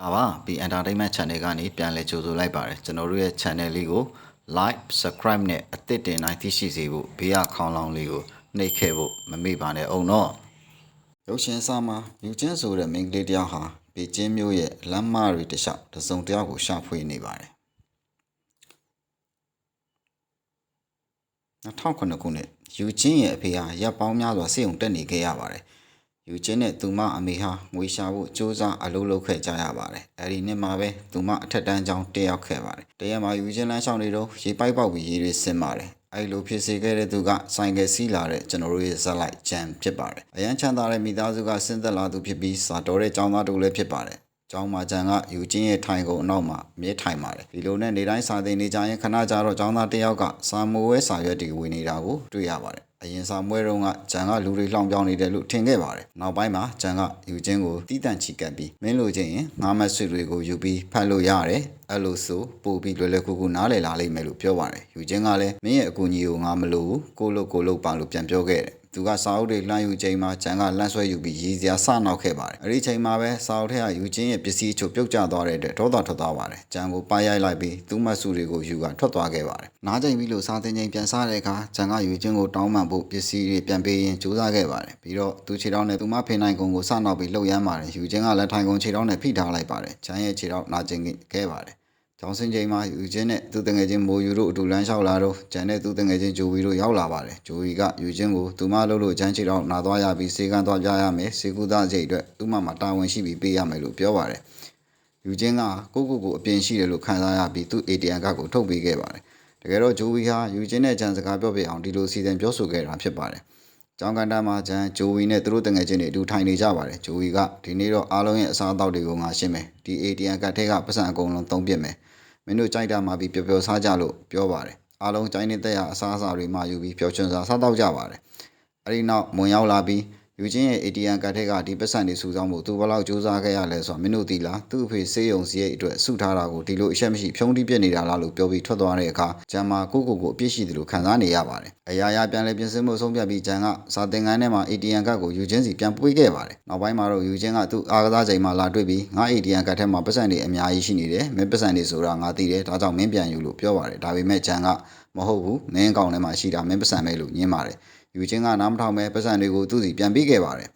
လာပါ B Entertainment Channel ကနေပြန်လည်ကြိုဆိုလိုက်ပါတယ်ကျွန်တော်တို့ရဲ့ channel လေးကို like subscribe နဲ့အသစ်တင်နိုင်သိရှိစေဖို့ဘေးကခေါင်းလောင်းလေးကိုနှိပ်ခဲ့ဖို့မမေ့ပါနဲ့အောင်တော့ရုပ်ရှင်စာမှာမြူချင်းဆိုတဲ့မိန်းကလေးတစ်ယောက်ဟာဘေကျင်းမျိုးရဲ့လမ်းမတွေတစ်လျှောက်တစ်စုံတစ်ယောက်ကိုရှာဖွေနေပါတယ်2009ခုနှစ်ယူချင်းရဲ့အဖေဟာရပ်ပေါင်းများစွာစိတ်ုံတက်နေခဲ့ရပါတယ် ယူချင်းနဲ့သူမအမေဟာငွေရှာဖို့စူးစမ်းအလုပ်လုပ်ခဲ့ကြရပါတယ်အဲဒီနှစ်မှာပဲသူမအထက်တန်းကျောင်းတက်ရောက်ခဲ့ပါတယ်တရက်မှာယူချင်းလမ်းလျှောက်နေတော့ရေပိုက်ပေါက်ပြီးရေတွေဆင်းပါတယ်အဲလိုဖြစ်စေခဲ့တဲ့သူကဆိုင်ကယ်စီးလာတဲ့ကျွန်တော်တို့ရဲ့ဇက်လိုက်ဂျန်ဖြစ်ပါတယ်အရန်ချမ်းသာတဲ့မိသားစုကဆင်းသက်လာသူဖြစ်ပြီးစာတော်တဲ့ကျောင်းသားတို့လည်းဖြစ်ပါတယ်ကျောင်းမှာဂျန်ကယူချင်းရဲ့ထိုင်ကုန်အနောက်မှာမြဲထိုင်ပါတယ်ဒီလိုနဲ့နေတိုင်းစာသင်နေကြရင်ခဏကြာတော့ကျောင်းသားတစ်ယောက်ကစာမိုးဝဲစာရွက်တွေဝင်နေတာကိုတွေ့ရပါတယ် အရင်စာမွဲတုန်းကဂျန်ကလူတွေလှောင်ပြောင်းနေတယ်လို့ထင်ခဲ့ပါတယ်နောက်ပိုင်းမှာဂျန်ကယူချင်းကိုတီးတန့်ချီကပ်ပြီးမင်းလိုချင်ရင်ငါးမတ်ဆွေတွေကိုယူပြီးဖတ်လို့ရတယ်အဲ့လိုဆိုပို့ပြီးလွယ်လွယ်ကူကူနားလည်လာလိမ့်မယ်လို့ပြောပါတယ်ယူချင်းကလည်းမင်းရဲ့အကူအညီကိုငါမလို့ကိုလို့ကိုလို့ပါလို့ပြန်ပြောခဲ့တယ် သူကစာအုပ်တွေလှမ်းယူချိန်မှာဂျန်ကလန့်ဆွဲယူပြီးရည်စရာစနောက်ခဲ့ပါတယ်အဲ့ဒီချိန်မှာပဲစာအုပ်ထဲကယူချင်းရဲ့ပစ္စည်းချို့ပြုတ်ကျသွားတဲ့အတွက်ဒေါသထွက်သွားပါတယ်ဂျန်ကိုပါရိုက်လိုက်ပြီးသူ့မတ်စုတွေကိုယူကထွက်သွားခဲ့ပါတယ်နားချိန်ပြီးလို့စာသင်ချိန်ပြန်စားတဲ့အခါဂျန်ကယူချင်းကိုတောင်းပန်ဖို့ပစ္စည်းတွေပြန်ပေးရင်ကြိုးစားခဲ့ပါတယ်ပြီးတော့သူခြေထောက်နဲ့သူမဖေနိုင်ကုံကိုစနောက်ပြီးလှုပ်ရမ်းပါတယ်ယူချင်းကလည်းထိုင်ကုံခြေထောက်နဲ့ဖိထားလိုက်ပါတယ်ဂျန်ရဲ့ခြေထောက်နာကျင်ခဲ့ပါတယ် ကျောင်းစင်ချိန်မှာယူချင်းနဲ့သူတငယ်ချင်းမိုယူတို့အတူလမ်းလျှောက်လာတော့ဂျန်နဲ့သူတငယ်ချင်းဂျိုဝီတို့ရောက်လာပါတယ်ဂျိုဝီကယူချင်းကိုသူမလှုပ်လို့ဂျန်ချီတော့နာသွားရပြီးစေကန်သွားပြရမယ်စေကူသားစိတ်အတွက်သူမမှာတာဝန်ရှိပြီးပေးရမယ်လို့ပြောပါတယ်ယူချင်းကကိုကိုကိုအပြင်ရှိတယ်လို့ခံစားရပြီးသူ့ ATM ကတ်ကိုထုတ်ပေးခဲ့ပါတယ်တကယ်တော့ဂျိုဝီဟာယူချင်းနဲ့ဂျန်စကားပြောပြအောင်ဒီလိုစီစဉ်ပြောဆိုခဲ့တာဖြစ်ပါတယ် ကျောင်းကန်တာမှာဂျန်ဂျိုဝီနဲ့သူတို့တငယ်ချင်းတွေအတူထိုင်နေကြပါတယ်ဂျိုဝီကဒီနေ့တော့အားလုံးရဲ့အစားအသောက်တွေကိုငါရှင်းမယ်ဒီ ATM ကတ်ထဲကပတ်စံအကုန်လုံးသုံးပြစ်မယ်မင်းတို့ကြိုက်တာမှပြီးပျော်ပျော်စားကြလို့ပြောပါတယ်အားလုံးကြိုင်းနေတဲ့ရအစားအစာတွေမှယူပြီးပျော်ရွှင်စွာစားတော့ကြပါတယ်အဲဒီနောက်မွန်ရောက်လာပြီး ယူချင်းရဲ့ ATM ကတ်ထဲကဒီပတ်စံတွေစုဆောင်းဖို့သူဘယ်လောက်စူးစမ်းခဲ့ရလဲဆိုတော့မင်းတို့သိလားသူ့အဖေစေးရုံစရိတ်အတွက်စုထားတာကိုဒီလိုအရှက်မရှိဖြုံးတိပြစ်နေတာလားလို့ပြောပြီးထွက်သွားတဲ့အခါဂျန်မာကိုကိုကိုအပြစ်ရှိတယ်လို့ခံစားနေရပါတယ်အရာရာပြန်လဲပြင်ဆင်မှုဆုံးဖြတ်ပြီးဂျန်ကစာသင်ခန်းထဲမှာ ATM ကတ်ကိုယူချင်းစီပြန်ပွေးခဲ့ပါတယ်နောက်ပိုင်းမှာတော့ယူချင်းကသူ့အားကစားချိန်မှာလာတွေ့ပြီးငါ ATM ကတ်ထဲမှာပတ်စံတွေအများကြီးရှိနေတယ်မင်းပတ်စံတွေဆိုတာငါသိတယ်ဒါကြောင့်မင်းပြန်ယူလို့ပြောပါတယ်ဒါပေမဲ့ဂျန်ကမဟုတ်ဘူးမင်းကောင်ထဲမှာရှိတာမင်းပတ်စံပဲလို့ညင်းပါတယ် ယူချင်းကနားမထောင်ပဲပတ်စံတွေကိုသူ့စီပြန်ပေးခဲ့ပါတယ်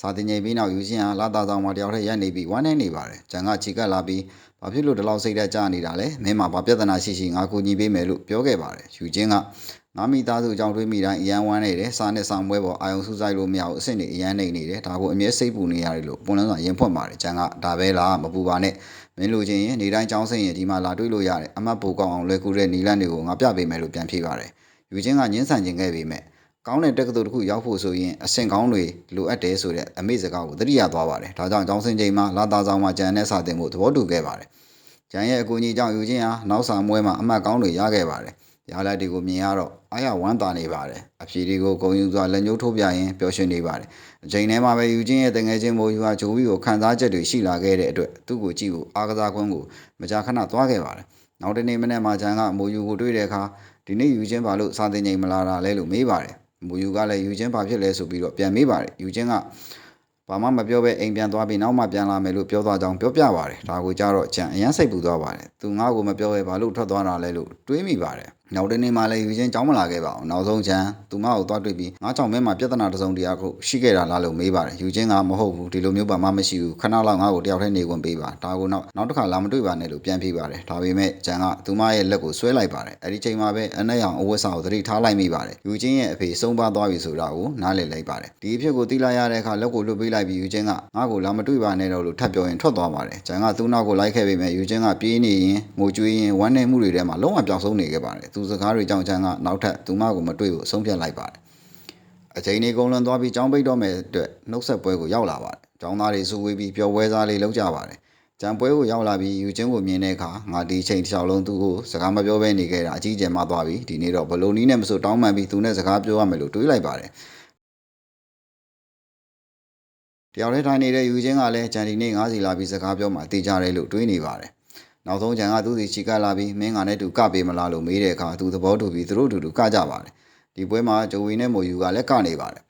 စာတင်ချိန်ပြီးနောက်ယူချင်းဟာလာတာဆောင်မှာတယောက်တည်းရက်နေပြီးဝမ်းနေနေပါတယ်ဂျန်ကချီကပ်လာပြီးဘာဖြစ်လို့ဒီလောက်စိတ်ဓာတ်ကျနေတာလဲမင်းမှာဘာပြဿနာရှိရှိငါကူညီပေးမယ်လို့ပြောခဲ့ပါတယ်ယူချင်းကငါမိသားစုအကြောင်းတွေးမိတိုင်းအရန်ဝမ်းနေတယ်စားနဲ့ဆောင်ပွဲပေါ်အာယုံစုဆိုင်လို့မရဘူးအစ်စ်နေအရန်နေနေတယ်ဒါကိုအမြဲစိတ်ပူနေရတယ်လို့ပွန်လန်းစွာရင်ဖွင့်ပါတယ်ဂျန်ကဒါပဲလားမပူပါနဲ့မင်းလိုချင်ရင်နေတိုင်းကြောင်းစိတ်ရင်ဒီမှာလာတွေ့လို့ရတယ်အမတ်ပူကောင်းအောင်လွယ်ကူတဲ့နီလန်းတွေကိုငါပြပေးမယ်လို့ပြန်ဖြေပါတယ်ယူချင်းကညှင်းဆန်ခြင်းခဲ့ပေမဲ့ ကောင်းတဲ့တက္ကသိုလ်တစ်ခုရောက်ဖို့ဆိုရင်အဆင့်ကောင်းတွေလိုအပ်တယ်ဆိုတဲ့အမေစကားကိုသတိရသွားပါတယ်ဒါကြောင့်ကျောင်းစင်ချိန်မှာလာသားဆောင်မှာဂျန်နဲ့စာတင်ဖို့သဘောတူခဲ့ပါတယ်ဂျန်ရဲ့အကူအညီကြောင့်ယူချင်းဟာနောက်စာမွဲမှာအမှတ်ကောင်းတွေရခဲ့ပါတယ်ရလာတွေကိုမြင်ရတော့အားရဝမ်းသာနေပါတယ်အဖြေတွေကိုဂုံယူစွာလက်ညှိုးထိုးပြရင်ပျော်ရွှင်နေပါတယ်အချိန်ထဲမှာပဲယူချင်းရဲ့တငယ်ချင်းမိုးယူဟာဂျိုဝီကိုခံစားချက်တွေရှိလာခဲ့တဲ့အတွက်သူ့ကိုကြည့်ဖို့အားကစားကွင်းကိုမကြာခဏသွားခဲ့ပါတယ်နောက်တနေ့မနေ့မှာဂျန်ကမိုးယူကိုတွေ့တဲ့အခါဒီနေ့ယူချင်းဘာလို့စာတင်ချိန်မလာတာလဲလို့မေးပါတယ် မူယူကလည်းယူချင်းဘာဖြစ်လဲဆိုပြီးတော့ပြန်မေးပါတယ်ယူချင်းကဘာမှမပြောဘဲအိမ်ပြန်သွားပြီးနောက်မှပြန်လာမယ်လို့ပြောသွားကြောင်းပြောပြပါတယ်ဒါကိုကြတော့ကြံအရန်စိတ်ပူသွားပါတယ်သူငါ့ကိုမပြောဘဲဘာလို့ထွက်သွားတာလဲလို့တွေးမိပါတယ် နောက်တနေ့မှလည်းယူချင်းကြောင်းမလာခဲ့ပါဘူးနောက်ဆုံးချမ်းသူမကိုသွားတွေ့ပြီးငါချောင်မဲမှာပြဿနာတစ်စုံတရာကိုရှိခဲ့တာလားလို့မေးပါတယ်ယူချင်းကမဟုတ်ဘူးဒီလိုမျိုးဘာမှမရှိဘူးခဏလောက်ငါ့ကိုတယောက်တည်းနေခွင့်ပေးပါဒါကိုနောက်နောက်တစ်ခါလာမတွေ့ပါနဲ့လို့ပြန်ပြေးပါတယ်ဒါပေမဲ့ချမ်းကသူမရဲ့လက်ကိုဆွဲလိုက်ပါတယ်အဲ့ဒီချိန်မှာပဲအနက်ရောင်အဝတ်ဆောင်ကိုသတိထားလိုက်မိပါတယ်ယူချင်းရဲ့အဖေဆုံးပါသွားပြီဆိုတာကိုနားလည်လိုက်ပါတယ်ဒီအဖြစ်ကိုသိလိုက်ရတဲ့အခါလက်ကိုလွတ်ပေးလိုက်ပြီးယူချင်းကငါ့ကိုလာမတွေ့ပါနဲ့တော့လို့ထပ်ပြောရင်ထွက်သွားပါတယ်ချမ်းကသူ့နောက်ကိုလိုက်ခဲ့ပေမဲ့ယူချင်းကပြေးနေရင်ငိုကြွေးရင်ဝမ်းနည်းမှုတွေထဲမှာလုံးဝပျောက်ဆုံးနေခဲ့ပါတယ်သူစကားတွေကြောင့်ချမ်းကနောက်ထပ်သူမကိုမတွေ့ဘူးဆုံးဖြတ်လိုက်ပါတယ်အချိန်လေးကုန်လွန်သွားပြီးចောင်းပိတ်တော့မယ်အတွက်နှုတ်ဆက်ပွဲကိုရောက်လာပါတယ်ចောင်းသားတွေစုဝေးပြီးပျော်ပွဲစားလေးလုပ်ကြပါတယ်ကြံပွဲကိုရောက်လာပြီးယူချင်းကိုမြင်တဲ့အခါငါဒီချိန်တစ်လျှောက်လုံးသူ့ကိုစကားမပြောဘဲနေခဲ့တာအကြီးကျယ်မှသွားပြီဒီနေ့တော့ဘလိုနီးနဲ့မဆိုတောင်းပန်ပြီးသူနဲ့စကားပြောရမယ်လို့တွေးလိုက်ပါတယ်တယောက်တည်းထိုင်နေတဲ့ယူချင်းကလည်းဂျန်ဒီနေ့ငါးစီလာပြီးစကားပြောမှတေးကြတယ်လို့တွေးနေပါတယ် နောက်ဆုံးဂျန်ကသူ့စီချီကလာပြီးမင်းကလည်းသူကပေးမလားလို့မေးတဲ့အခါသူသဘောတူပြီးသူတို့အတူတူကကြပါတယ်ဒီပွဲမှာဂျိုဝီနဲ့မိုယူကလည်းကနေပါတယ်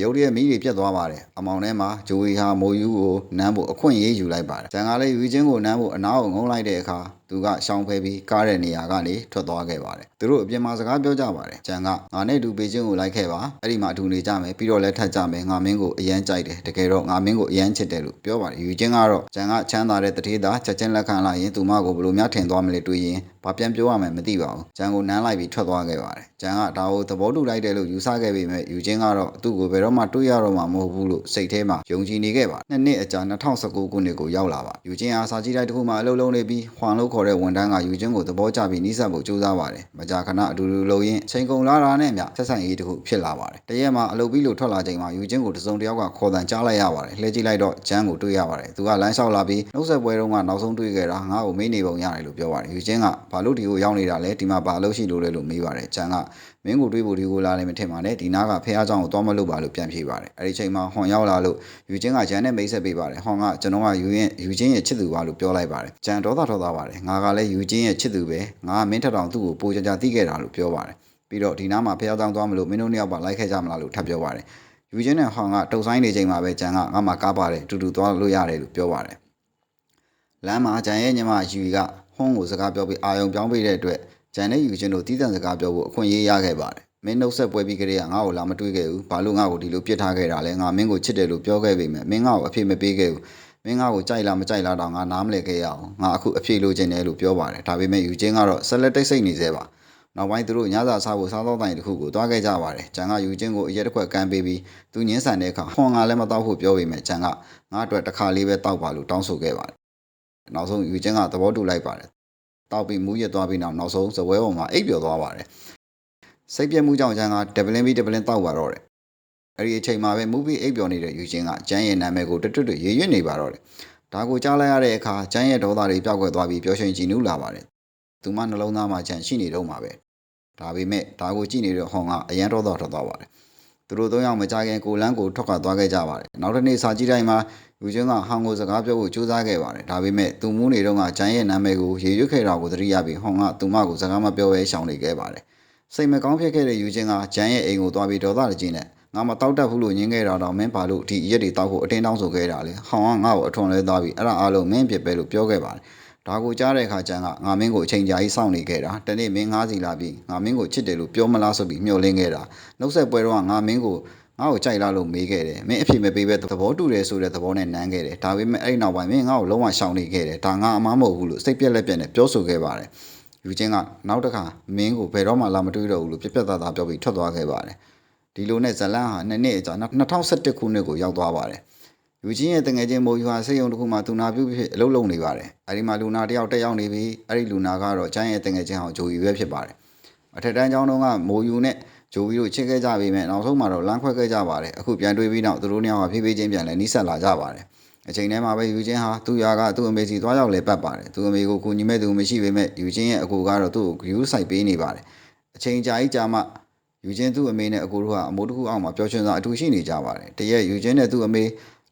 ရုတ်တရက်မီးတွေပြတ်သွားပါတယ်အမောင်ထဲမှာဂျိုဝီဟာမိုယူကိုနမ်းဖို့အခွင့်အရေးယူလိုက်ပါတယ်ဂျန်ကလည်းယူချင်းကိုနမ်းဖို့အနားကိုငုံလိုက်တဲ့အခါ သူကရှောင်ဖဲပြီးကားတဲ့နေရာကနေထွက်သွားခဲ့ပါတယ်သူတို့အပြင်မှာစကားပြောကြပါတယ်ဂျန်ကငါနဲ့တူပေချင်းကိုလိုက်ခဲ့ပါအဲ့ဒီမှာအတူနေကြမယ်ပြီးတော့လည်းထပ်ကြမယ်ငါမင်းကိုအရန်ကြိုက်တယ်တကယ်တော့ငါမင်းကိုအရန်ချစ်တယ်လို့ပြောပါတယ်ယူချင်းကတော့ဂျန်ကချမ်းသာတဲ့တထေးသားချက်ချင်းလက်ခံလိုက်ရင်သူမကိုဘယ်လိုများထင်သွားမလဲတွေးရင်ဘာပြန်ပြောရမယ်မသိပါဘူးဂျန်ကိုနမ်းလိုက်ပြီးထွက်သွားခဲ့ပါတယ်ဂျန်ကဒါကိုသဘောတူလိုက်တယ်လို့ယူဆခဲ့ပေမဲ့ယူချင်းကတော့သူ့ကိုဘယ်တော့မှတွေးရတော့မှာမဟုတ်ဘူးလို့စိတ်ထဲမှာယုံကြည်နေခဲ့ပါတယ်နှစ်နှစ်အကြာ2019ခုနှစ်ကိုရောက်လာပါယူချင်းအားစာကြည့်တိုက်တစ်ခုမှအလုံးလုံးနေပြီးဟွမ်လို့ခေါတဲ့ဝန်တန်းကယူချင်းကိုသဘောကျပြီးနှိစက်ဖို့ကြိုးစားပါတယ်မကြာခဏအတူတူလုံရင်းချိန်ကုန်လာတာနဲ့မျဆက်ဆံရေးတစ်ခုဖြစ်လာပါတယ်တရက်မှာအလုပ်ပြီးလို့ထွက်လာချိန်မှာယူချင်းကိုတစုံတစ်ယောက်ကခေါ်တန်ကြားလိုက်ရပါတယ်လှည့်ကြည့်လိုက်တော့ဂျန်ကိုတွေ့ရပါတယ်သူကလမ်းလျှောက်လာပြီးနှုတ်ဆက်ပွဲတုန်းကနောက်ဆုံးတွေ့ခဲ့တာငါ့ကိုမေးနေပုံရတယ်လို့ပြောပါတယ်ယူချင်းကဘာလို့ဒီကိုရောက်နေတာလဲဒီမှာဘာလို့ရှိလို့လဲလို့မေးပါတယ်ဂျန်ကမင်းကိုတွေးဖို့ဒီကိုလာလည်းမထင်ပါနဲ့ဒီနားကဖះเจ้าကိုသွားမလို့ပါလို့ပြန်ဖြေပါတယ်အဲ့ဒီချိန်မှာဟွန်ရောက်လာလို့ယူချင်းကဂျန်နဲ့မိတ်ဆက်ပေးပါတယ်ဟွန်ကကျွန်တော်ကယူရင်ယူချင်းရဲ့ချစ်သူပါလို့ပြောလိုက်ပါတယ်ဂျန်ဒေါသထွက်သွားပါတယ်ငါ ါငါကလည်းယူချင်းရဲ့ချစ်သူပဲငါကမင်းထက်တောင်သူ့ကိုပိုကြကြသိခဲ့တာလို့ပြောပါတယ်ပြီးတော့ဒီနားမှာဖះဆောင်သွားမလို့မင်းတို့နှစ်ယောက်ပါလိုက်ခဲ့ကြမလားလို့ထပ်ပြောပါတယ်ယူချင်းနဲ့ဟောင်ကတုတ်ဆိုင်နေချိန်မှာပဲဂျန်ကငါမှကားပါတယ်တူတူသွားလို့ရတယ်လို့ပြောပါတယ်လမ်းမှာဂျန်ရဲ့ညီမယူကဟွန်းကိုစကားပြောပြီးအာယုံပြောင်းပေးတဲ့အတွက်ဂျန်နဲ့ယူချင်းတို့တီးတန့်စကားပြောဖို့အခွင့်အရေးရခဲ့ပါတယ်မင်းနှုတ်ဆက်ပွဲပြီးကလေးကငါ့ကိုလာမတွေးခဲ့ဘူးဘာလို့ငါ့ကိုဒီလိုပြစ်ထားခဲ့တာလဲငါမင်းကိုချစ်တယ်လို့ပြောခဲ့ပေမဲ့မင်းငါ့ကိုအဖေမပေးခဲ့ဘူး မင်းငါ့ကိုကြိုက်လားမကြိုက်လားတော့ငါနားမလဲခဲ့ရအောင်ငါအခုအဖြစ်လိုချင်တယ်လို့ပြောပါတယ်ဒါပေမဲ့ယူချင်းကတော့ဆက်လက်တိတ်ဆိတ်နေသေးပါနောက်ပိုင်းသူတို့ညစာစားဖို့စားသောက်တိုင်းတစ်ခုကိုတွားခဲ့ကြပါတယ်။ဂျန်ကယူချင်းကိုအရက်တစ်ခွက်ကမ်းပေးပြီးသူညင်းဆန်တဲ့အခါဟွန်ကလည်းမတော့ဖို့ပြောပေမဲ့ဂျန်ကငါအတွက်တစ်ခါလေးပဲတောက်ပါလို့တောင်းဆိုခဲ့ပါတယ်။နောက်ဆုံးယူချင်းကသဘောတူလိုက်ပါတယ်။တောက်ပြီးမူးရသွားပြီးနောက်နောက်ဆုံးစပွဲပေါ်မှာအိပ်ပျော်သွားပါတယ်။စိတ်ပြက်မှုကြောင့်ဂျန်ကဒဗလင်းပြီးဒဗလင်းတောက်ပါတော့တယ်။ အဲဒီအချိန်မှာပဲမူးပြီးအိပ်ပျော်နေတဲ့ယူချင်းကဂျန်ရဲ့နာမည်ကိုတွတ်တွတ်ရေရွတ်နေပါတော့တယ်။ဒါကိုကြားလိုက်ရတဲ့အခါဂျန်ရဲ့ဒေါသတွေပျောက်ကွယ်သွားပြီးပျော်ရွှင်ကြည်နူးလာပါတယ်။သူမနှလုံးသားမှာဂျန်ရှိနေတော့မှာပဲ။ဒါပေမဲ့ဒါကိုကြည့်နေတဲ့ဟွန်ကအရန်တော့တော့ထွက်သွားပါတယ်။သူတို့သုံးယောက်မကြခင်ကိုလန်းကိုထွက်ခွာသွားခဲ့ကြပါတယ်။နောက်တစ်နေ့စာကြည့်တိုင်းမှာယူချင်းကဟန်ကိုစကားပြောဖို့ကြိုးစားခဲ့ပါတယ်။ဒါပေမဲ့သူမူးနေတော့ကဂျန်ရဲ့နာမည်ကိုရေရွတ်ခဲ့တာကိုသတိရပြီးဟွန်ကသူမကိုစကားမပြောဘဲရှောင်နေခဲ့ပါတယ်။စိတ်မကောင်းဖြစ်ခဲ့တဲ့ယူချင်းကဂျန်ရဲ့အိမ်ကိုသွားပြီးဒေါသတကြီးနဲ့ ငါမတောက်တတ်ဘူးလို့ညင်းခဲ့တာတော့မင်းပါလို့ဒီရက်တွေတောက်ဖို့အတင်းတောင်းဆိုခဲ့တာလေ။ဟောင်ကငါ့ကိုအထွန်လဲသွားပြီးအဲ့ဒါအားလုံးမင်းဖြစ်ပဲလို့ပြောခဲ့ပါတယ်။ဒါကိုကြားတဲ့အခါကျန်ကငါမင်းကိုအချိန်ကြာကြီးစောင့်နေခဲ့တာတနေ့မင်းငားစီလာပြီးငါမင်းကိုချစ်တယ်လို့ပြောမလားဆိုပြီးမျှော်လင့်ခဲ့တာနှုတ်ဆက်ပွဲတော့ငါမင်းကိုငါ့ကိုကြိုက်လားလို့မေးခဲ့တယ်မင်းအဖြစ်မပေးပဲသဘောတူတယ်ဆိုတဲ့သဘောနဲ့နမ်းခဲ့တယ်ဒါပေမဲ့အဲ့ဒီနောက်ပိုင်းမင်းငါ့ကိုလုံးဝရှောင်နေခဲ့တယ်ဒါငါအမားမဟုတ်ဘူးလို့စိတ်ပြက်လက်ပြက်နဲ့ပြောဆိုခဲ့ပါတယ်ယူချင်းကနောက်တစ်ခါမင်းကိုဘယ်တော့မှလာမတွေးတော့ဘူးလို့ပြက်ပြက်သားသားပြောပြီးထွက်သွားခဲ့ပါတယ် ဒီလိုနဲ့ဇလန်ဟာနှစ်နှစ်အကြာ2011ခုနှစ်ကိုရောက်သွားပါတယ်ယူချင်းရဲ့တငယ်ချင်းမိုးယူဟာစိတ်ယုံတစ်ခုမှသူနာပြုဖြစ်အလုပ်လုပ်နေပါတယ်။အဲဒီမှာလူနာတစ်ယောက်တက်ရောက်နေပြီးအဲဒီလူနာကတော့ကျန်းရဲ့တငယ်ချင်းဟောင်ဂျိုယူပဲဖြစ်ပါတယ်။အထက်တန်းကျောင်းတုန်းကမိုးယူနဲ့ဂျိုယူတို့ချစ်ခဲ့ကြပြီးမဲ့နောက်ဆုံးမှာတော့လမ်းခွဲခဲ့ကြပါတယ်။အခုပြန်တွေ့ပြီးနောက်သူတို့နှစ်ယောက်ကဖြည်းဖြည်းချင်းပြန်လဲနှိစက်လာကြပါတယ်။အချိန်ထဲမှာပဲယူချင်းဟာသူ့ယာကသူ့အမေစီသွားရောက်လဲပတ်ပါတယ်။သူ့အမေကိုကူညီမဲ့သူမရှိပေမဲ့ယူချင်းရဲ့အကူကတော့သူ့ကိုဂယူးဆိုင်ပေးနေပါတယ်။အချိန်ကြာကြီးကြာမှ ယူချင်းသူ့အမေနဲ့အကိုတို့ကအမိုးတစ်ခုအောက်မှာပျော်ရွှင်စွာအတူရှိနေကြပါတယ်။တရက်ယူချင်းနဲ့သူ့အမေ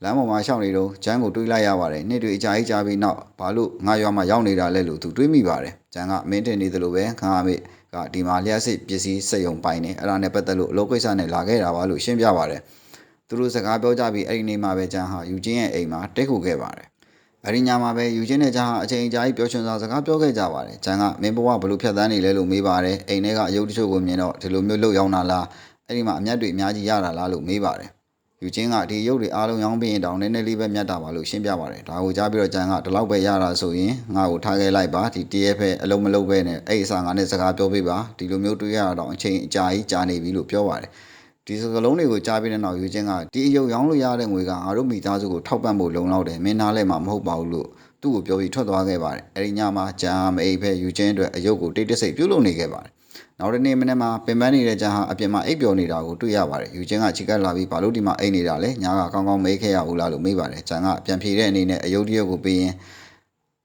လမ်းပေါ်မှာရှောက်နေတော့ဂျန်ကိုတွေးလိုက်ရပါတယ်။နှစ်တွေအကြာကြီးကြာပြီးနောက်ဘာလို့ငါရွာမှာရောက်နေတာလဲလို့သူတွေးမိပါတယ်။ဂျန်ကမင်းတင်နေသလိုပဲခါအမေကဒီမှာလျှက်စစ်ပစ္စည်းစက်ယုံပိုင်နေအဲ့ဒါနဲ့ပတ်သက်လို့အလုပ်ကိစ္စနဲ့လာခဲ့တာပါလို့ရှင်းပြပါတယ်။သူတို့စကားပြောကြပြီးအဲ့ဒီနေ့မှာပဲဂျန်ဟာယူချင်းရဲ့အိမ်မှာတိတ်ခုခဲ့ပါတယ်။ အရင်ညမှာပဲယူချင်းနဲ့ဂျန်ဟာအချိန်ကြာကြီးပျော်ရွှင်စွာစကားပြောခဲ့ကြပါတယ်။ဂျန်ကမင်းဘဝဘလို့ဖြတ်သန်းနေလဲလို့မေးပါတယ်။အိမ်ထဲကအယုတ်တချို့ကိုမြင်တော့ဒီလိုမျိုးလှုပ်ရောက်လာလား။အဲ့ဒီမှာအမျက်တွေအများကြီးရတာလားလို့မေးပါတယ်။ယူချင်းကဒီရုပ်တွေအားလုံးရောင်းပြီးရင်တောင်နည်းနည်းလေးပဲမြတ်တာပါလို့ရှင်းပြပါတယ်။ဒါကိုကြားပြီးတော့ဂျန်ကဒီလောက်ပဲရတာဆိုရင်ငါ့ကိုထားခဲ့လိုက်ပါဒီတရက်ဖက်အလုံးမလုံးပဲနဲ့အဲ့ဒီအစားငါနဲ့စကားပြောပေးပါဒီလိုမျိုးတွေးရတာတော့အချိန်အကြာကြီးကြာနေပြီလို့ပြောပါတယ်။ ဒီစကလုံးတွေကိုကြားပြီးတဲ့နောက်ယူချင်းကဒီအယုတ်ရောင်းလို့ရတဲ့ငွေကငါတို့မိသားစုကိုထောက်ပံ့ဖို့လုံလောက်တယ်မင်းသားလည်းမမဟုတ်ပါဘူးလို့သူ့ကိုပြောပြီးထွက်သွားခဲ့ပါတယ်အဲဒီညမှာဂျန်မအိပ်ဖဲယူချင်းအတွက်အယုတ်ကိုတိတ်တဆိတ်ပြုတ်လုပ်နေခဲ့ပါတယ်နောက်တစ်နေ့မနေ့မှာပင်ပန်းနေတဲ့ဂျန်ဟာအပြင်မှာအိပ်ပျော်နေတာကိုတွေ့ရပါတယ်ယူချင်းကချီကပ်လာပြီးဘာလို့ဒီမှာအိပ်နေတာလဲညာကကောင်းကောင်းမေးခဲ့ရဘူးလားလို့မေးပါတယ်ဂျန်ကပြန်ဖြေတဲ့အနေနဲ့အယုတ်တရက်ကိုပြီးရင်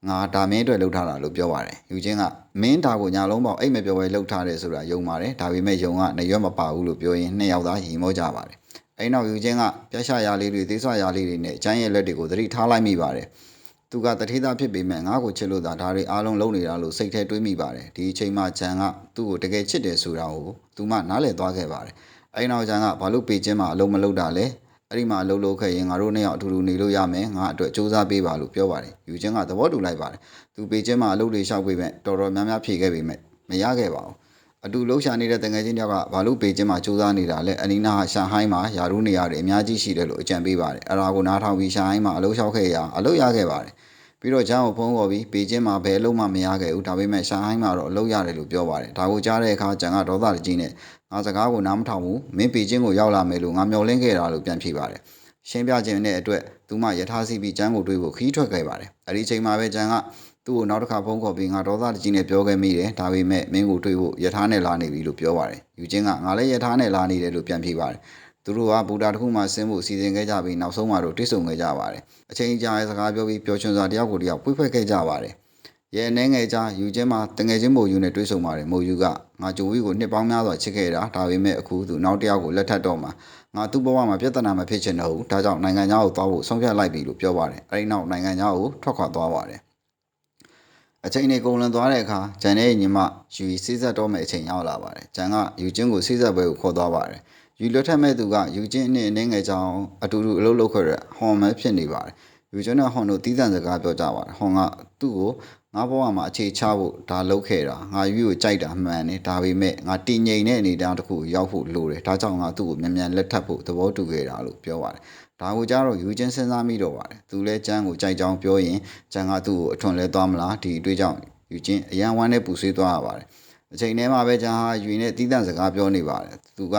ငါဒါမင်းအတွက်လှုပ်ထားတာလို့ပြောပါတယ်။ယူချင်းက မင်းဒါကိုညာလုံးပေါက်အိတ်မပြောဘဲလှုပ်ထားတယ်ဆိုတာယုံပါတယ်။ဒါပေမဲ့ယုံကနေရွက်မပါဘူးလို့ပြောရင်နှစ်ယောက်သားရီမောကြပါတယ်။အဲဒီနောက်ယူချင်းကပြက်ရှရာလေးတွေသေးဆွရာလေးတွေနဲ့ကျန်းရဲ့လက်တွေကိုသတိထားလိုက်မိပါတယ်။သူကတထေးသားဖြစ်ပေမဲ့ငါ့ကိုချစ်လို့သာဒါတွေအားလုံးလုံးနေတာလို့စိတ်ထဲတွေးမိပါတယ်။ဒီအချိန်မှဂျန်ကသူ့ကိုတကယ်ချစ်တယ်ဆိုတာကိုသူမှနားလည်သွားခဲ့ပါတယ်။အဲဒီနောက်ကျန်ကဘာလို့ပေချင်းမှာအလုံးမလုံးတာလဲ အဲ့ဒီမှာအလုံးလုံးခဲ့ရင်ငါတို့နှစ်ယောက်အတူတူနေလို့ရမယ်ငါအတွက်စူးစမ်းပေးပါလို့ပြောပါတယ်ယူချင်းကသဘောတူလိုက်ပါတယ်သူပေချင်းမှာအလုံးတွေလျှောက်ပေးမဲ့တော်တော်များများဖြေခဲ့ပေမဲ့မရခဲ့ပါဘူးအတူလှုပ်ရှားနေတဲ့တငယ်ချင်းတယောက်ကဘာလို့ပေချင်းမှာစူးစမ်းနေတာလဲအနီနာဟာရှာဟိုင်းမှာယာရုနေရတယ်အများကြီးရှိတယ်လို့အကြံပေးပါတယ်အဲ့ဒါကိုနားထောင်ပြီးရှာဟိုင်းမှာအလုံးလျှောက်ခဲ့ရအလုံးရခဲ့ပါတယ်ပြီးတော့ဂျန်ကိုဖုန်းခေါ်ပြီးပေချင်းမှာဘယ်အလုံးမှမရခဲ့ဘူးဒါပေမဲ့ရှာဟိုင်းမှာတော့အလုံးရတယ်လို့ပြောပါတယ်ဒါကိုကြားတဲ့အခါဂျန်ကဒေါသတကြီးနဲ့ ငါစကားကိုနားမထောင်ဘူးမင်းပေချင်းကိုရောက်လာမယ်လို့ငါမျှော်လင့်ခဲ့တာလို့ပြန်ဖြေပါတယ်ရှင်းပြခြင်းတဲ့အတွက်သူမယထာစီပြီးဂျန်ကိုတွေးဖို့ခီးထွက်ခဲ့ပါတယ်အဲဒီအချိန်မှာပဲဂျန်ကသူ့ကိုနောက်တစ်ခါဖုန်းခေါ်ပြီးငါဒေါသတကြီးနဲ့ပြောခဲ့မိတယ်ဒါပေမဲ့မင်းကိုတွေးဖို့ယထာနဲ့လာနေပြီလို့ပြောပါတယ်ယူချင်းကငါလည်းယထာနဲ့လာနေတယ်လို့ပြန်ဖြေပါတယ်သူတို့ကဘူတာတစ်ခုမှဆင်းဖို့စီစဉ်ခဲ့ကြပြီးနောက်ဆုံးမှတော့တိတ်ဆုံခဲ့ကြပါတယ်။အချိန်ကြာရဲ့စကားပြောပြီးပျော်ရွှင်စွာတယောက်ကိုတယောက်ပွေ့ဖွဲ့ခဲ့ကြပါတယ်။ ရဲ့အနေငယ်ကြာယူချင်းမှာတငယ်ချင်းမိုယူနဲ့တွေ့ဆုံပါတယ်မိုယူကငါဂျိုဝီကိုနှစ်ပေါင်းများစွာချစ်ခဲ့တာဒါပေမဲ့အခုသူနောက်တစ်ယောက်ကိုလက်ထပ်တော့မှငါသူ့ဘဝမှာပြဿနာမဖြစ်ချင်တော့ဘူးဒါကြောင့်နိုင်ငံခြားကိုသွားဖို့ဆုံးဖြတ်လိုက်ပြီလို့ပြောပါတယ်။အဲဒီနောက်နိုင်ငံခြားကိုထွက်ခွာသွားပါတယ်။အချိန်နေကုန်လွန်သွားတဲ့အခါဂျန်နဲ့ညီမယူစီးဆက်တော့မဲ့အချိန်ရောက်လာပါတယ်။ဂျန်ကယူချင်းကိုစီးဆက်ပွဲကိုခေါ်သွားပါတယ်။ယူလွတ်ထက်မဲ့သူကယူချင်းနဲ့အနေငယ်ကြောင်အတူတူအလုပ်လုပ်ခဲ့တဲ့ဟွန်မဲဖြစ်နေပါတယ်။ယူချင်းနဲ့ဟွန်တို့တီးတန့်စကားပြောကြပါတယ်။ဟွန်ကသူ့ကို ငါဘဝမှာအခြေချဖို့ဒါလုပ်ခဲ့တာငါယူကိုကြိုက်တာမှန်တယ်ဒါပေမဲ့ငါတည်ငြိမ်တဲ့အနေအထားတစ်ခုကိုရောက်ဖို့လိုတယ်ဒါကြောင့်ငါသူ့ကိုမြန်မြန်လက်ထပ်ဖို့သဘောတူခဲ့တာလို့ပြောပါတယ်။ဒါကိုကြတော့ယူချင်းစဉ်းစားမိတော့ပါတယ်။သူလဲကျန်းကိုကြိုက်ကြောင်ပြောရင်ကျန်းကသူ့ကိုအထွန်လဲသွားမလားဒီအတွေ့ကြောင့်ယူချင်းအရန်ဝမ်းနဲ့ပူဆွေးသွားရပါတယ်။အချိန်ထဲမှာပဲကျန်းဟာယူနဲ့တီးတန့်စကားပြောနေပါတယ်။သူက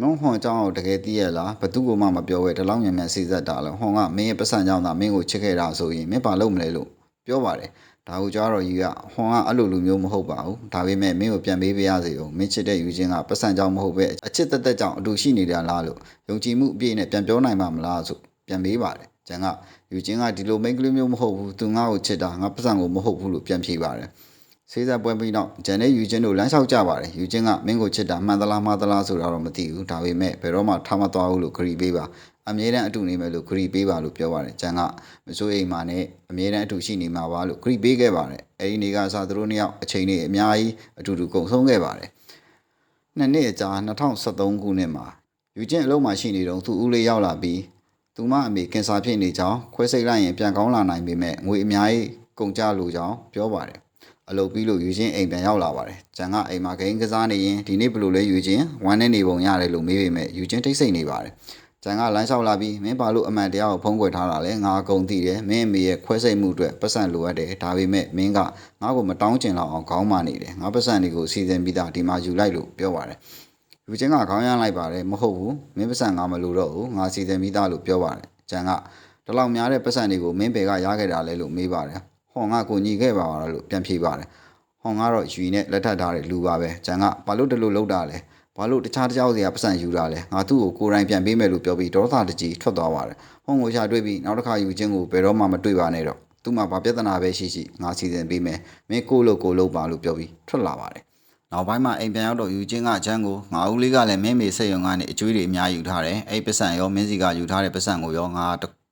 မုံဟွန်အကြောင်းကိုတကယ်သိရလားဘသူ့ကိုမှမပြောဘဲဒီလောက်မြန်မြန်စီစက်တာလဲဟွန်ကမင်းရဲ့ပတ်စံကြောင့်သာမင်းကိုချစ်ခဲ့တာဆိုရင်မင်းဘာလုပ်မလဲလို့ပြောပါတယ်။ ဒါကိုကြားတော့ယူကဟွန်ကအဲ့လိုလူမျိုးမဟုတ်ပါဘူး။ဒါပေမဲ့မင်းကိုပြန်ပေးပေးရစေဦး။မင်းချစ်တဲ့ယူချင်းကပတ်စံကြောင့်မဟုတ်ပဲအချစ်သက်သက်ကြောင့်အတူရှိနေတာလားလို့ယုံကြည်မှုအပြည့်နဲ့ပြန်ပြောနိုင်မှာမလားဆိုပြန်ပေးပါတယ်။ကျန်ကယူချင်းကဒီလိုမိန်းကလေးမျိုးမဟုတ်ဘူး။သူငါ့ကိုချစ်တာငါပတ်စံကိုမဟုတ်ဘူးလို့ပြန်ဖြေပါတယ်။ဆေးစားပွဲပြီးတော့ဂျန်နဲ့ယူချင်းတို့လမ်းလျှောက်ကြပါတယ်ယူချင်းကမင်းကိုချစ်တာမှန်သလားမှားသလားဆိုတာတော့မသိဘူးဒါပေမဲ့ဘယ်တော့မှထားမသွားဘူးလို့ခရီးပေးပါ အမြဲတမ်းအတူနေမယ်လို့ခရီးပေးပါလို့ပြောပါတယ်ဂျန်ကမစိုးအိမ်မာနဲ့အမြဲတမ်းအတူရှိနေမှာပါလို့ခရီးပေးခဲ့ပါတယ်အဲဒီနေ့ကစားသူတို့နှစ်ယောက်အချိန်လေးအများကြီးအတူတူကုန်ဆုံးခဲ့ပါတယ်နှစ်နှစ်အကြာ2013ခုနှစ်မှာယူချင်းအလုံးမှာရှိနေတော့သူ့ဦးလေးရောက်လာပြီးသူမအမေကင်ဆာဖြစ်နေကြောင်းခွဲစိတ်လိုက်ရင်ပြန်ကောင်းလာနိုင်ပေမဲ့ငွေအများကြီးကုန်ကြလို့ကြောင်းပြောပါတယ်အလုပ်ပြီးလို့ယူချင်းအိမ်ပြန်ရောက်လာပါတယ်။ဂျန်ကအိမ်မှာဂိမ်းကစားနေရင်ဒီနေ့ဘယ်လိုလဲယူချင်းဝမ်းနဲ့နေပုံရတယ်လို့မေးပေမဲ့ယူချင်းတိတ်ဆိတ်နေပါတယ်။ ဂျန်ကလမ်းလျှောက်လာပြီးမင်းဘာလို့အမှန်တရားကိုဖုံးကွယ်ထားတာလဲငါအကုန်သိတယ်မင်းအမေရဲ့ခွဲစိတ်မှုအတွက်ပတ်စံလိုအပ်တယ်ဒါပေမဲ့မင်းကငါ့ကိုမတောင်းကျင်လောက်အောင်ခေါင်းမနေတယ်ငါပတ်စံတွေကိုစီစဉ်ပြီးသားဒီမှာယူလိုက်လို့ပြောပါတယ်။ယူချင်းကခေါင်းရမ်းလိုက်ပါတယ်မဟုတ်ဘူးမင်းပတ်စံငါမလိုတော့ဘူးငါစီစဉ်ပြီးသားလို့ပြောပါတယ်။ဂျန်ကဒီလောက်များတဲ့ပတ်စံတွေကိုမင်းဘယ်ကရခဲ့တာလဲလို့မေးပါတယ်။ဟောငါကိုညီခဲ့ပါလားလို့ပြန်ဖြေပါတယ်။ဟောင်ကတော့ယူနဲ့လက်ထပ်ထားတဲ့လူပါပဲဂျန်ကဘာလို့တလို့လောက်တာလဲ ဘာလို့တခြားတကြောက်စရာပတ်စံယူတာလဲငါသူ့ကိုကိုယ်တိုင်ပြန်ပေးမယ်လို့ပြောပြီးဒေါသတကြီးထွက်သွားပါတယ်ဟောင်ကိုရှာတွေ့ပြီးနောက်တစ်ခါယူချင်းကိုဘယ်တော့မှမတွေ့ပါနဲ့တော့သူ့မှာဘာပြဿနာပဲရှိရှိငါစီစဉ်ပေးမယ်မင်းကိုလို့ကိုလို့ပါလို့ပြောပြီးထွက်လာပါတယ်နောက်ပိုင်းမှာအိမ်ပြန်ရောက်တော့ယူချင်းကဂျန်ကိုငါဦးလေးကလည်းမင်းမေစိတ်ရုံကနေအကျွေးတွေအများယူထားတယ်အဲ့ပတ်စံရောမင်းစီကယူထားတဲ့ပတ်စံကိုရောငါ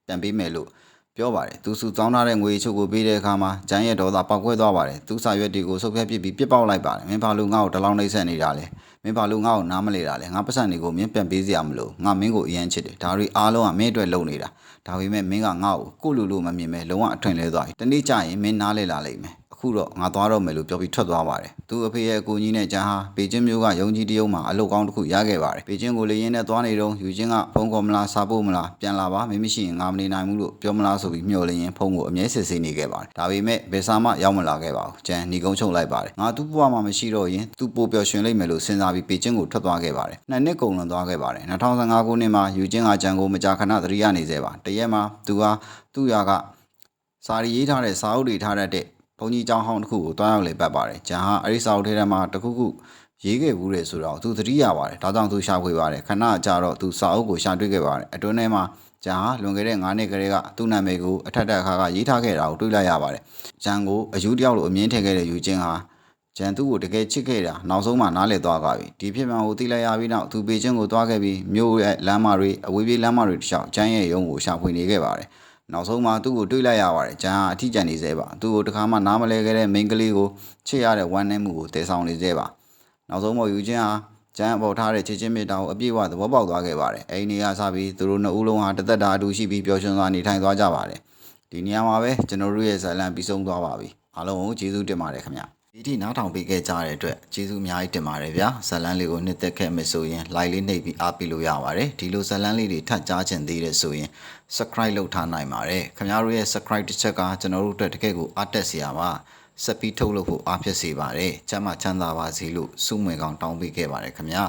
ပြန်ပေးမယ်လို့ပြောပါတယ်သူစုတောင်းထားတဲ့ငွေချို့ကိုပေးတဲ့အခါမှာဂျန်ရဲ့ဒေါသပောက်ကွဲသွားပါတယ်သူစာရွက်တွေကိုဆုပ်ဖြတ်ပစ်ပြီးပြစ်ပေါက်လိုက်ပါတယ်မင်းဘာလို့ငါ့ကိုတလောင်းနှိပ်ဆက်နေတာလဲ မင်းဘာလို့ငါ့ကိုနားမလဲတာလဲငါပတ်စံတွေကိုမင်းပြန်ပေးစရာမလိုငါမင်းကိုအရန်ချစ်တယ်ဒါတွေအားလုံးကမင်းအတွက်လုပ်နေတာဒါပေမဲ့မင်းကငါ့ကိုကိုလူလူမမြင်ပဲလုံးဝအထွင်လဲသွားပြီတနေ့ကျရင်မင်းနားလဲလာလိမ့်မယ် အခုတော့ငါသွားတော့မယ်လို့ပြောပြီးထွက်သွားပါတယ်သူအဖေရဲ့အကူကြီးနဲ့ဂျန်ဟာပေကျင်းမျိုးကယုံကြည်တရုံမှာအလုပ်ကောင်းတစ်ခုရခဲ့ပါတယ်ပေကျင်းကိုလေရင်နဲ့သွားနေတော့ယူချင်းကဖုန်းခေါ်မလားစားဖို့မလားပြန်လာပါမင်းမရှိရင်ငါမနေနိုင်ဘူးလို့ပြောမလားဆိုပြီးမျှော်လင့်ရင်ဖုန်းကိုအမြဲစစ်ဆေးနေခဲ့ပါတယ်ဒါပေမဲ့ဘယ်စာမှရောက်မလာခဲ့ပါဘူးဂျန်ညီကုန်းချုပ်လိုက်ပါတယ်ငါသူ့ဘဝမှာမရှိတော့ရင်သူ့ပိုပျော်ရွှင်လိမ့်မယ်လို့စဉ်းစားပြီးပေကျင်းကိုထွက်သွားခဲ့ပါတယ်နှစ်နှစ်ကုန်လွန်သွားခဲ့ပါတယ်2015ခုနှစ်မှာယူချင်းကဂျန်ကိုမကြာခဏသတိရနေစေပါတရက်မှာသူဟာသူ့ရွာကစာရီရေးထားတဲ့စာအုပ်တွေထားတတ်တဲ့ ဘုံကြီးကျောင်းဟောင်းတစ်ခုကိုတွားရောက်လေပတ်ပါတယ်။ဂျန်ဟာအဲ့ဒီစာအုပ်ထဲထဲမှာတစ်ခုခုရေးခဲ့ဘူးတယ်ဆိုတော့သူသတိရပါတယ်။ဒါကြောင့်သူရှာဖွေပါတယ်။ခဏကြာတော့သူစာအုပ်ကိုရှာတွေ့ခဲ့ပါတယ်။အတွင်းထဲမှာဂျန်ဟာလွန်ခဲ့တဲ့9နှစ်ကလေးကသူ့နာမည်ကိုအထက်တက်အခါကရေးထားခဲ့တာကိုတွေ့လိုက်ရပါတယ်။ဂျန်ကိုအယူတယောက်လိုအမြင်ထည့်ခဲ့တဲ့ယူချင်းဟာဂျန်သူ့ကိုတကယ်ချစ်ခဲ့တာနောက်ဆုံးမှနားလည်သွားကြပြီ။ဒီဖြစ်မှန်ကိုသိလိုက်ရပြီးနောက်သူပေချင်းကိုတွားခဲ့ပြီးမြို့ရဲ့လမ်းမတွေအဝေးပြေးလမ်းမတွေတစ်လျှောက်ဂျန်ရဲ့ရုံးကိုရှာဖွေနေခဲ့ပါတယ်။ နောက်ဆုံးမှသူ့ကိုတွေးလိုက်ရပါတယ်။ဂျန်ဟာအထီးကျန်နေသေးပါ။သူ့ကိုတခါမှနားမလဲခဲ့တဲ့မိန်းကလေးကိုချစ်ရတဲ့ဝမ်းနည်းမှုကိုတည်ဆောင်နေသေးပါ။နောက်ဆုံးမှယူချင်းဟာကျန်းအပေါ်ထားတဲ့ချစ်ချင်းမေတ္တာကိုအပြည့်အဝသဘောပေါက်သွားခဲ့ပါတယ်အဲ့ဒီနေရာစပြီးသူတို့နှစ်ဦးလုံးဟာတစ်သက်တာအတူရှိပြီးပျော်ရွှင်စွာနေထိုင်သွားကြပါတယ်ဒီနေရာမှာပဲကျွန်တော်တို့ရဲ့ဇာတ်လမ်းပြီးဆုံးသွားပါပြီအားလုံးကိုကျေးဇူးတင်ပါတယ်ခင်ဗျ ဒီထိနားထောင်ပေးခဲ့ကြတဲ့အတွက်ကျေးဇူးအများကြီးတင်ပါတယ်ဗျာဇာတ်လမ်းလေးကိုနှစ်သက်ခဲ့မယ်ဆိုရင် like လေးနှိပ်ပြီးအားပေးလို့ရပါတယ်ဒီလိုဇာတ်လမ်းလေးတွေထပ်ကြားချင်သေးတယ်ဆိုရင် subscribe လုပ်ထားနိုင်ပါတယ်ခင်ဗျားတို့ရဲ့ subscribe တစ်ချက်ကကျွန်တော်တို့အတွက်တကယ့်ကိုအားတက်စရာပါဆက်ပြီးထုတ်လုပ်ဖို့အားဖြစ်စေပါတယ်ကျမ်းမာချမ်းသာပါစေလို့ဆုမွေကောင်းတောင်းပေးခဲ့ပါတယ်ခင်ဗျာ